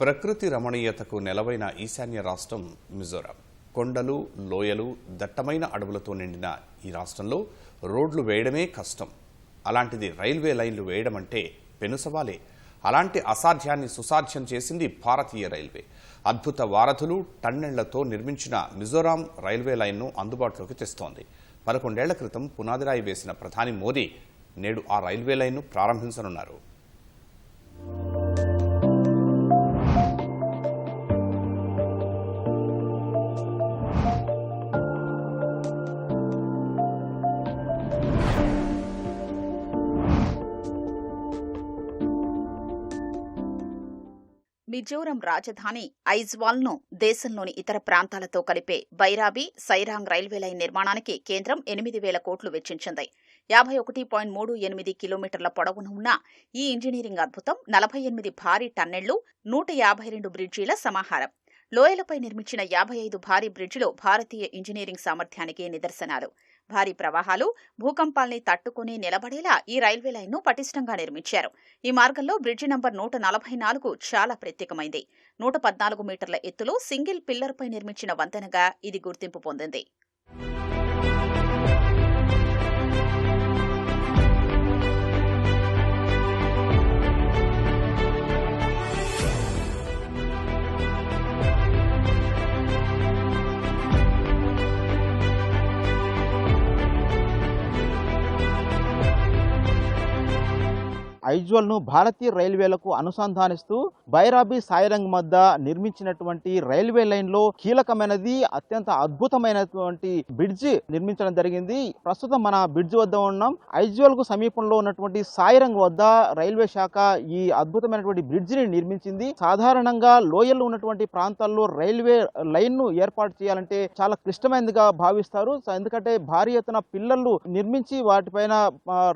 ప్రకృతి రమణీయతకు నెలవైన ఈశాన్య రాష్ట్రం మిజోరాం. కొండలు లోయలు దట్టమైన అడవులతో నిండిన ఈ రాష్ట్రంలో రోడ్లు వేయడమే కష్టం. అలాంటిది రైల్వే లైన్లు వేయడం అంటే పెనుసవాలే. అలాంటి అసాధ్యాన్ని సుసాధ్యం చేసింది భారతీయ రైల్వే. అద్భుత వారధులు టన్నెళ్ళతో నిర్మించిన మిజోరాం రైల్వే లైన్ను అందుబాటులోకి తెస్తోంది. పదకొండేళ్ళ క్రితం పునాదిరాయి వేసిన ప్రధాని మోదీ నేడు ఆ రైల్వే లైన్ను ప్రారంభించనున్నారు. మిజోరం రాజధాని ఐజ్వాల్ను దేశంలోని ఇతర ప్రాంతాలతో కలిపే బైరాబి సైరాంగ్ రైల్వే లైన్ నిర్మాణానికి కేంద్రం ఎనిమిది వేల కోట్లు వెచ్చించింది. యాభై ఒకటి పాయింట్ మూడు ఎనిమిది కిలోమీటర్ల పొడవున ఉన్న ఈ ఇంజనీరింగ్ అద్భుతం నలభై ఎనిమిది భారీ టన్నెళ్ళు నూట యాభై రెండు బ్రిడ్జీల సమాహారం. లోయలపై నిర్మించిన యాభై ఐదు భారీ బ్రిడ్జిలు భారతీయ ఇంజనీరింగ్ సామర్థ్యానికి నిదర్శనాలు. భారీ ప్రవాహాలు భూకంపాల్ని తట్టుకుని నిలబడేలా ఈ రైల్వే లైన్ను పటిష్టంగా నిర్మించారు. ఈ మార్గంలో బ్రిడ్జి నంబర్ నూట నలభై నాలుగు చాలా ప్రత్యేకమైంది. నూట పద్నాలుగు మీటర్ల ఎత్తులో సింగిల్ పిల్లర్పై నిర్మించిన వంతెనగా ఇది గుర్తింపు పొందింది. ఐజ్వల్ను భారతీయ రైల్వేలకు అనుసంధానిస్తూ బైరాబీ సాయిరంగ్ మధ్య నిర్మించినటువంటి రైల్వే లైన్లో కీలకమైనది అత్యంత అద్భుతమైనటువంటి బ్రిడ్జ్ నిర్మించడం జరిగింది. ప్రస్తుతం మన బ్రిడ్జ్ వద్ద ఉన్నాం. ఐజ్వల్కు సమీపంలో ఉన్నటువంటి సాయిరంగ్ వద్ద రైల్వే శాఖ ఈ అద్భుతమైనటువంటి బ్రిడ్జిని నిర్మించింది. సాధారణంగా లోయల్లో ఉన్నటువంటి ప్రాంతాల్లో రైల్వే లైన్ను ఏర్పాటు చేయాలంటే చాలా క్లిష్టమైనదిగా భావిస్తారు. సో ఎందుకంటే భారీ ఎత్తున పిల్లలు నిర్మించి వాటిపైన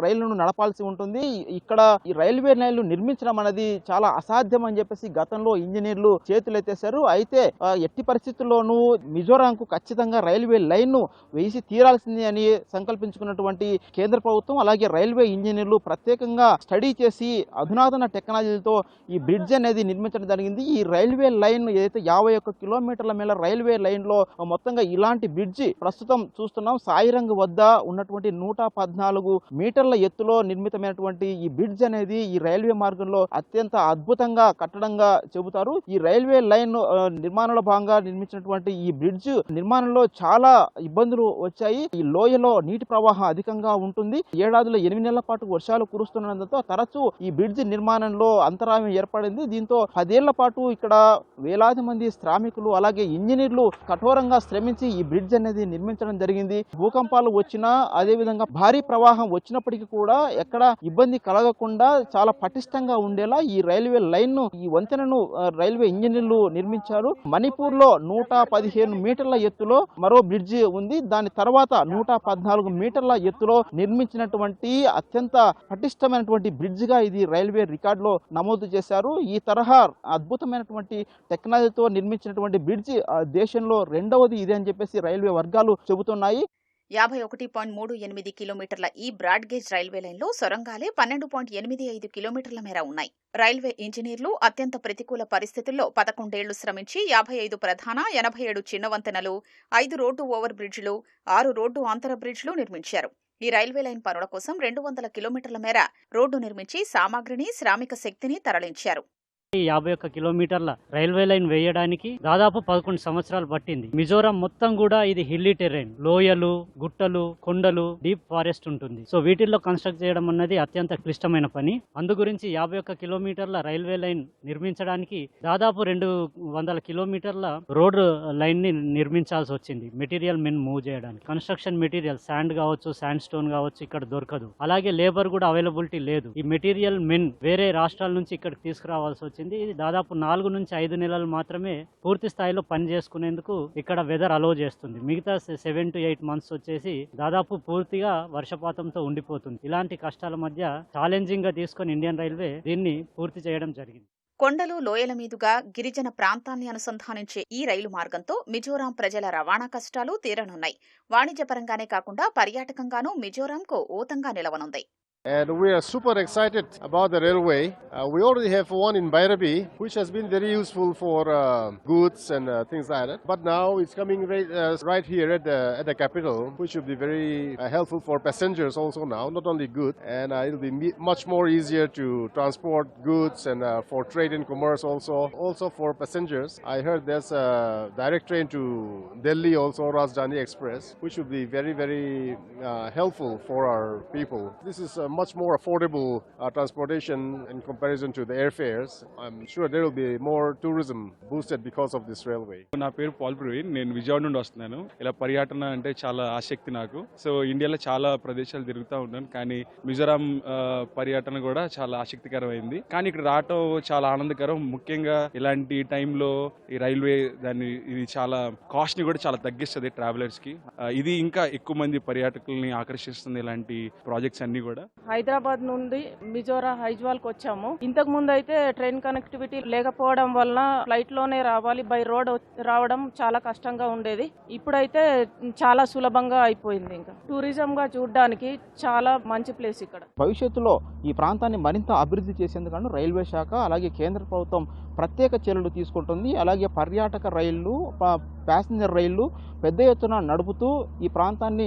రైళ్ళను నడపాల్సి ఉంటుంది. ఇక్కడ ఈ రైల్వే లైన్లు నిర్మించడం అనేది చాలా అసాధ్యం అని చెప్పేసి గతంలో ఇంజనీర్లు చేతులెత్తేశారు. అయితే ఎట్టి పరిస్థితుల్లోనూ మిజోరాంకు ఖచ్చితంగా రైల్వే లైన్ను వేసి తీరాల్సింది అని సంకల్పించుకున్నటువంటి కేంద్ర ప్రభుత్వం అలాగే రైల్వే ఇంజనీర్లు ప్రత్యేకంగా స్టడీ చేసి అధునాతన టెక్నాలజీతో ఈ బ్రిడ్జ్ అనేది నిర్మించడం జరిగింది. ఈ రైల్వే లైన్ ఏదైతే యాభై ఒక్క కిలోమీటర్ల మేర రైల్వే లైన్లో మొత్తంగా ఇలాంటి బ్రిడ్జి ప్రస్తుతం చూస్తున్నాం సాయిరంగ్ వద్ద ఉన్నటువంటి నూట పద్నాలుగు మీటర్ల ఎత్తులో నిర్మితమైనటువంటి ఈ బ్రిడ్జ్ అనేది ఈ రైల్వే మార్గంలో అత్యంత అద్భుతంగా కట్టడంగా చెబుతారు. ఈ రైల్వే లైన్ నిర్మాణంలో భాగంగా నిర్మించినటువంటి ఈ బ్రిడ్జ్ నిర్మాణంలో చాలా ఇబ్బందులు వచ్చాయి. ఈ లోయలో నీటి ప్రవాహం అధికంగా ఉంటుంది. ఏడాదిలో ఎనిమిది నెలల పాటు వర్షాలు కురుస్తున్నందుతో తరచూ ఈ బ్రిడ్జ్ నిర్మాణంలో అంతరాయం ఏర్పడింది. దీంతో పదేళ్ళ పాటు ఇక్కడ వేలాది మంది శ్రామికులు అలాగే ఇంజనీర్లు కఠోరంగా శ్రమించి ఈ బ్రిడ్జ్ అనేది నిర్మించడం జరిగింది. భూకంపాలు వచ్చినా అదే విధంగా భారీ ప్రవాహం వచ్చినప్పటికీ కూడా ఎక్కడ ఇబ్బంది కలగకుండా చాలా పటిష్టంగా ఉండేలా ఈ రైల్వే లైన్ను ఈ వంతెనను రైల్వే ఇంజనీర్లు నిర్మించారు. మణిపూర్లో నూట పదిహేను మీటర్ల ఎత్తులో మరో బ్రిడ్జి ఉంది. దాని తర్వాత నూట పద్నాలుగు మీటర్ల ఎత్తులో నిర్మించినటువంటి అత్యంత పటిష్టమైనటువంటి బ్రిడ్జ్గా ఇది రైల్వే రికార్డ్లో నమోదు చేశారు. ఈ తరహా అద్భుతమైనటువంటి టెక్నాలజీతో నిర్మించినటువంటి బ్రిడ్జ్ ఆ, దేశంలో రెండవది ఇదే అని చెప్పేసి రైల్వే వర్గాలు చెబుతున్నాయి. యాభై ఒకటి పాయింట్ మూడు ఎనిమిది కిలోమీటర్ల ఈ బ్రాడ్ గేజ్ రైల్వే లైన్లో సొరంగాలే పన్నెండు పాయింట్ ఎనిమిది ఐదు కిలోమీటర్ల మేర ఉన్నాయి. రైల్వే ఇంజనీర్లు అత్యంత ప్రతికూల పరిస్థితుల్లో పదకొండేళ్ళు శ్రమించి యాభై ఐదు ప్రధాన ఎనభై ఏడు చిన్న వంతెనలు ఐదు రోడ్డు ఓవర్ బ్రిడ్జ్లు ఆరు రోడ్డు అంతర బ్రిడ్జ్లు నిర్మించారు. ఈ రైల్వే లైన్ పనుల కోసం రెండు వందల కిలోమీటర్ల మేర రోడ్డు నిర్మించి సామాగ్రిని శ్రామిక శక్తిని తరలించారు. యాభై ఒక్క కిలోమీటర్ల రైల్వే లైన్ వేయడానికి దాదాపు పదకొండు సంవత్సరాలు పట్టింది. మిజోరాం మొత్తం కూడా ఇది హిల్లీ టెర్రైన్. లోయలు గుట్టలు కొండలు డీప్ ఫారెస్ట్ ఉంటుంది. సో వీటిల్లో కన్స్ట్రక్ట్ చేయడం అన్నది అత్యంత క్లిష్టమైన పని. అందు గురించి యాభై ఒక్క కిలోమీటర్ల రైల్వే లైన్ నిర్మించడానికి దాదాపు రెండు వందల కిలోమీటర్ల రోడ్ లైన్ని నిర్మించాల్సి వచ్చింది. మెటీరియల్ మెన్ మూవ్ చేయడానికి. కన్స్ట్రక్షన్ మెటీరియల్ శాండ్ కావచ్చు శాండ్ స్టోన్ కావచ్చు ఇక్కడ దొరకదు. అలాగే లేబర్ కూడా అవైలబిలిటీ లేదు. ఈ మెటీరియల్ మెన్ వేరే రాష్ట్రాల నుంచి ఇక్కడికి తీసుకురావాల్సి వచ్చింది. ఇది దాదాపు నాలుగు నుంచి ఐదు నెలలు మాత్రమే పూర్తి స్థాయిలో పని చేసుకునేందుకు ఇక్కడ వెదర్ అలో చేస్తుంది. మిగతా సెవెన్ టు ఎయిట్ మంత్స్ వచ్చేసి దాదాపు పూర్తిగా వర్షపాతంతో ఉండిపోతుంది. ఇలాంటి కష్టాల మధ్య ఛాలెంజింగ్గా తీసుకొని ఇండియన్ రైల్వే దీన్ని పూర్తి చేయడం జరిగింది. కొండలు లోయల మీదుగా గిరిజన ప్రాంతాన్ని అనుసంధానించే ఈ రైలు మార్గంతో మిజోరాం ప్రజల రవాణా కష్టాలు తీరనున్నాయి. వాణిజ్యపరంగానే కాకుండా పర్యాటకంగానూ మిజోరాంకు ఊతంగా నిలవనుంది. And we are super excited about the railway. Uh, we already have one in Bairabi, which has been very useful for uh, goods and uh, things like that. But now it's coming right, uh, right here at the, at the capital, which will be very uh, helpful for passengers also now, not only goods. And uh, it'll be much more easier to transport goods and for trade and commerce also. Also for passengers, I heard there's a direct train to Delhi also, Rajdhani Express, which will be very, very helpful for our people. This is much more affordable uh, transportation in comparison to the airfares. I'm sure there will be more tourism boosted because of this railway. నా పేరు Paul Praveen నేను విజయవాడ నుండి వస్తున్నాను. ఇలా పర్యటన అంటే చాలా ఆసక్తి నాకు. సో ఇండియాలో చాలా ప్రదేశాలు తిరుగుతూ ఉన్నాను. కానీ మిజోరాం పర్యటన కూడా చాలా ఆసక్తికరమైంది. కానీ ఇక్కడ రావటం చాలా ఆనందకరం. ముఖ్యంగా ఇలాంటి టైంలో ఈ రైల్వే దాన్ని ఇది చాలా కాస్ట్ని కూడా చాలా తగ్గిస్తుంది ట్రావెలర్స్కి ఇది ఇంకా ఎక్కువ మంది పర్యాటకుల్ని ఆకర్షిస్తుంది ఇలాంటి ప్రాజెక్ట్స్ అన్ని కూడా. హైదరాబాద్ నుండి మిజోరా హైజ్వాల్కి వచ్చాము. ఇంతకు ముందు అయితే ట్రైన్ కనెక్టివిటీ లేకపోవడం వలన ఫ్లైట్లోనే రావాలి బై రోడ్ రావడం చాలా కష్టంగా ఉండేది. ఇప్పుడైతే చాలా సులభంగా అయిపోయింది ఇంకా. టూరిజం గా చూడడానికి చాలా మంచి ప్లేస్ ఇక్కడ. భవిష్యత్తులో ఈ ప్రాంతాన్ని మరింత అభివృద్ధి చేసేందుకు రైల్వే శాఖ అలాగే కేంద్ర ప్రభుత్వం ప్రత్యేక చర్యలు తీసుకుంటుంది. అలాగే పర్యాటక రైళ్ళు ప్యాసింజర్ రైళ్ళు పెద్ద ఎత్తున నడుపుతూ ఈ ప్రాంతాన్ని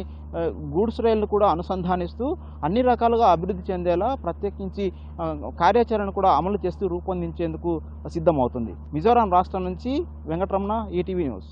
గూడ్స్ రైళ్ళు కూడా అనుసంధానిస్తూ అన్ని రకాలుగా అభివృద్ధి చెందేలా ప్రత్యేకించి కార్యాచరణ కూడా అమలు చేస్తూ రూపొందించేందుకు సిద్ధమవుతుంది. మిజోరాం రాష్ట్రం నుంచి వెంకటరమణ ఈటీవీ న్యూస్.